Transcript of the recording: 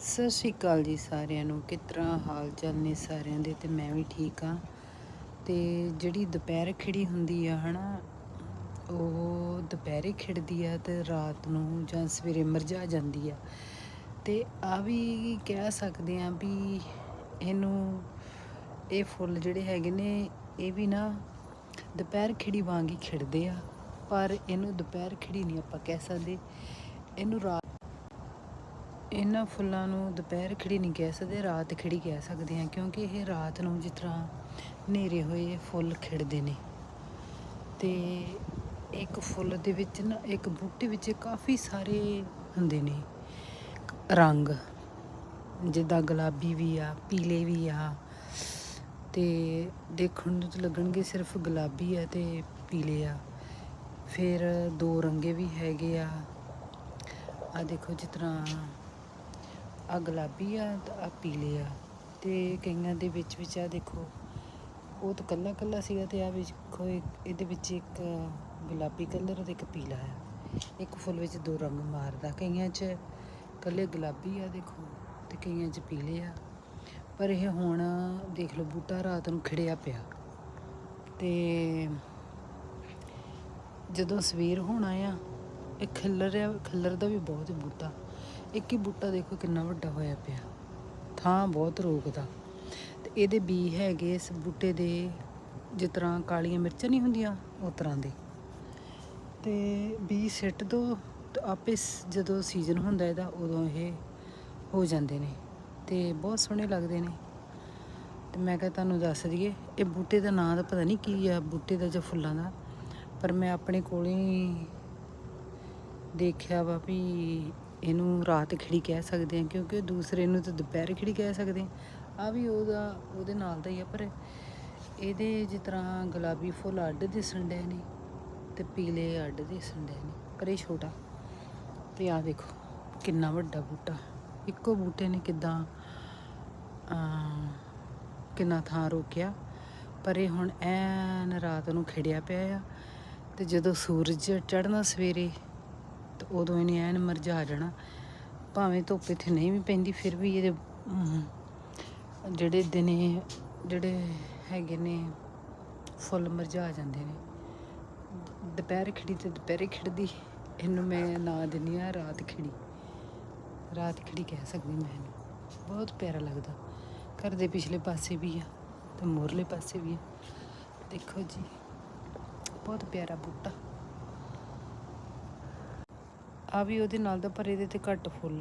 ਸਤਿ ਸ਼੍ਰੀ ਅਕਾਲ ਜੀ ਸਾਰਿਆਂ ਨੂੰ। ਕਿਸ ਤਰ੍ਹਾਂ ਹਾਲ ਚਾਲ ਨੇ ਸਾਰਿਆਂ ਦੇ? ਤੇ ਮੈਂ ਵੀ ਠੀਕ ਆ ਤੇ ਜਿਹੜੀ ਦੁਪਹਿਰ ਖਿੜੀ ਹੁੰਦੀ ਆ, ਹਨਾ, ਉਹ ਦੁਪਹਿਰੇ ਖਿੜਦੀ ਆ ਤੇ ਰਾਤ ਨੂੰ ਜਾਂ ਸਵੇਰੇ ਮਰਝਾ ਜਾਂਦੀ ਆ। ਤੇ ਆ ਵੀ ਕਹਿ ਸਕਦੇ ਆ ਵੀ ਇਹਨੂੰ ਇਹ ਫੁੱਲ ਜਿਹੜੇ ਹੈਗੇ ਨੇ, ਇਹ ਵੀ ਨਾ ਦੁਪਹਿਰ ਖਿੜੀ ਵਾਂਗ ਹੀ ਖਿੜਦੇ ਆ। ਪਰ ਇਹਨੂੰ ਦੁਪਹਿਰ ਖਿੜੀ ਨਹੀਂ ਆਪਾਂ ਕਹਿ ਸਕਦੇ। ਇਹਨੂੰ ਰਾਤ ਇਹਨਾਂ ਫੁੱਲਾਂ ਨੂੰ ਦੁਪਹਿਰ ਖਿੜੀ ਨਹੀਂ ਕਹਿ ਸਕਦੇ, ਰਾਤ ਖਿੜੀ ਕਹਿ ਸਕਦੇ ਹਾਂ, ਕਿਉਂਕਿ ਇਹ ਰਾਤ ਨੂੰ ਜਿਸ ਤਰ੍ਹਾਂ ਹਨੇਰੇ ਹੋਏ ਫੁੱਲ ਖਿੜਦੇ ਨੇ। ਤੇ ਇੱਕ ਫੁੱਲ ਦੇ ਵਿੱਚ ਨਾ, ਇੱਕ ਬੂਟੇ ਵਿੱਚ ਕਾਫੀ ਸਾਰੇ ਹੁੰਦੇ ਨੇ। ਰੰਗ, ਜਿੱਦਾਂ ਗੁਲਾਬੀ ਵੀ ਆ, ਪੀਲੇ ਵੀ ਆ, ਤੇ ਦੇਖਣ ਨੂੰ ਤਾਂ ਲੱਗਣਗੇ ਸਿਰਫ ਗੁਲਾਬੀ ਆ ਤੇ ਪੀਲੇ ਆ। ਫਿਰ ਦੋ ਰੰਗੇ ਵੀ ਹੈਗੇ ਆ। ਆ ਦੇਖੋ ਜਿਸ ਤਰ੍ਹਾਂ ਆ ਗੁਲਾਬੀ ਆ ਤੇ ਆ ਪੀਲੇ ਆ। ਤੇ ਕਈਆਂ ਦੇ ਵਿੱਚ ਵਿੱਚ ਆ ਦੇਖੋ, ਉਹ ਤਾਂ ਕੱਲਾ ਕੱਲਾ ਸੀਗਾ ਤੇ ਆ ਵਿੱਚ ਇਹਦੇ ਵਿੱਚ ਇੱਕ ਗੁਲਾਬੀ ਕਲਰ ਤੇ ਇੱਕ ਪੀਲਾ ਆ। ਇੱਕ ਫੁੱਲ ਵਿੱਚ ਦੋ ਰੰਗ ਮਾਰਦਾ। ਕਈਆਂ 'ਚ ਕੱਲੇ ਗੁਲਾਬੀ ਆ ਦੇਖੋ ਤੇ ਕਈਆਂ 'ਚ ਪੀਲੇ ਆ। ਪਰ ਇਹ ਹੁਣ ਦੇਖ ਲਓ ਬੂਟਾ ਰਾਤ ਨੂੰ ਖਿੜਿਆ ਪਿਆ। ਤੇ ਜਦੋਂ ਸਵੇਰ ਹੋਣਾ ਆ ਇਹ ਖਿੱਲਰ ਆ ਖਿੱਲਰ ਦਾ ਵੀ ਬਹੁਤ ਬੂਟਾ। ਇੱਕ ਹੀ ਬੂਟਾ ਦੇਖੋ ਕਿੰਨਾ ਵੱਡਾ ਹੋਇਆ ਪਿਆ। ਥਾਂ ਬਹੁਤ ਰੋਕਦਾ। ਤੇ ਇਹਦੇ ਬੀ ਹੈਗੇ ਇਸ ਬੂਟੇ ਦੇ, ਜਿਸ ਤਰ੍ਹਾਂ ਕਾਲੀਆਂ ਮਿਰਚਾਂ ਨਹੀਂ ਹੁੰਦੀਆਂ, ਉਸ ਤਰ੍ਹਾਂ ਦੇ। ਤੇ ਬੀ ਸਿੱਟ ਦੋ ਤੇ ਆਪੇ ਜਦੋਂ ਸੀਜ਼ਨ ਹੁੰਦਾ ਇਹਦਾ, ਉਦੋਂ ਇਹ ਹੋ ਜਾਂਦੇ ਨੇ ਤੇ ਬਹੁਤ ਸੋਹਣੇ ਲੱਗਦੇ ਨੇ। ਤੇ ਮੈਂ ਕਿਹਾ ਤੁਹਾਨੂੰ ਦੱਸ ਦਈਏ, ਇਹ ਬੂਟੇ ਦਾ ਨਾਂ ਤਾਂ ਪਤਾ ਨਹੀਂ ਕੀ ਆ, ਬੂਟੇ ਦਾ ਜਾਂ ਫੁੱਲਾਂ ਦਾ, ਪਰ ਮੈਂ ਆਪਣੇ ਕੋਲ ਹੀ ਦੇਖਿਆ ਵਾ ਵੀ ਇਹਨੂੰ ਰਾਤ ਖਿੜੀ ਕਹਿ ਸਕਦੇ ਆ ਕਿਉਂਕਿ ਦੂਸਰੇ ਨੂੰ ਤਾਂ ਦੁਪਹਿਰ ਖਿੜੀ ਕਹਿ ਸਕਦੇ ਆ ਆ ਵੀ ਉਹਦਾ, ਉਹਦੇ ਨਾਲ ਦਾ ਹੀ ਆ, ਪਰ ਇਹਦੇ ਜਿਸ ਤਰ੍ਹਾਂ ਗੁਲਾਬੀ ਫੁੱਲ ਅੱਡ ਦਿਸਣ ਡਏ ਨੇ ਤੇ ਪੀਲੇ ਅੱਡ ਦਿਸਣ ਡਏ ਨੇ, ਪਰ ਇਹ ਛੋਟਾ। ਤੇ ਆ ਦੇਖੋ, ਕਿੰਨਾ ਵੱਡਾ ਬੂਟਾ। ਇੱਕੋ ਬੂਟੇ ਨੇ ਕਿਦਾਂ ਕਿੰਨਾ ਥਾਂ ਰੋਕਿਆ। ਪਰ ਇਹ ਹੁਣ ਐਨ ਰਾਤ ਨੂੰ ਖਿੜਿਆ ਪਿਆ ਆ, ਤੇ ਜਦੋਂ ਸੂਰਜ ਚੜ੍ਹਨਾ ਸਵੇਰੇ ਤੇ ਉਦੋਂ ਇਹਨੇ ਐਨ ਮਰਝਾ ਜਾਣਾ। ਭਾਵੇਂ ਧੁੱਪ ਇੱਥੇ ਨਹੀਂ ਵੀ ਪੈਂਦੀ, ਫਿਰ ਵੀ ਇਹਦੇ ਜਿਹੜੇ ਦਿਨੇ, ਜਿਹੜੇ ਹੈਗੇ ਨੇ, ਫੁੱਲ ਮਰਝਾ ਜਾਂਦੇ ਨੇ। ਦੁਪਹਿਰ ਖਿੜੀ ਤੇ ਦੁਪਹਿਰੇ ਖਿੜਦੀ, ਇਹਨੂੰ ਮੈਂ ਨਾਂ ਦਿੰਦੀ ਆ ਰਾਤ ਖਿੜੀ। ਰਾਤ ਖਿੜੀ ਕਹਿ ਸਕਦੀ ਮੈਂ ਇਹਨੂੰ। ਬਹੁਤ ਪਿਆਰਾ ਲੱਗਦਾ। ਘਰ ਦੇ ਪਿਛਲੇ ਪਾਸੇ ਵੀ ਆ ਤੇ ਮੋਰਲੇ ਪਾਸੇ ਵੀ ਆ। ਦੇਖੋ ਜੀ, ਬਹੁਤ ਪਿਆਰਾ ਬੂਟਾ। ਆ ਵੀ ਉਹਦੇ ਨਾਲ ਦਾ ਪਰ ਇਹਦੇ ਤੇ ਘੱਟ ਫੁੱਲ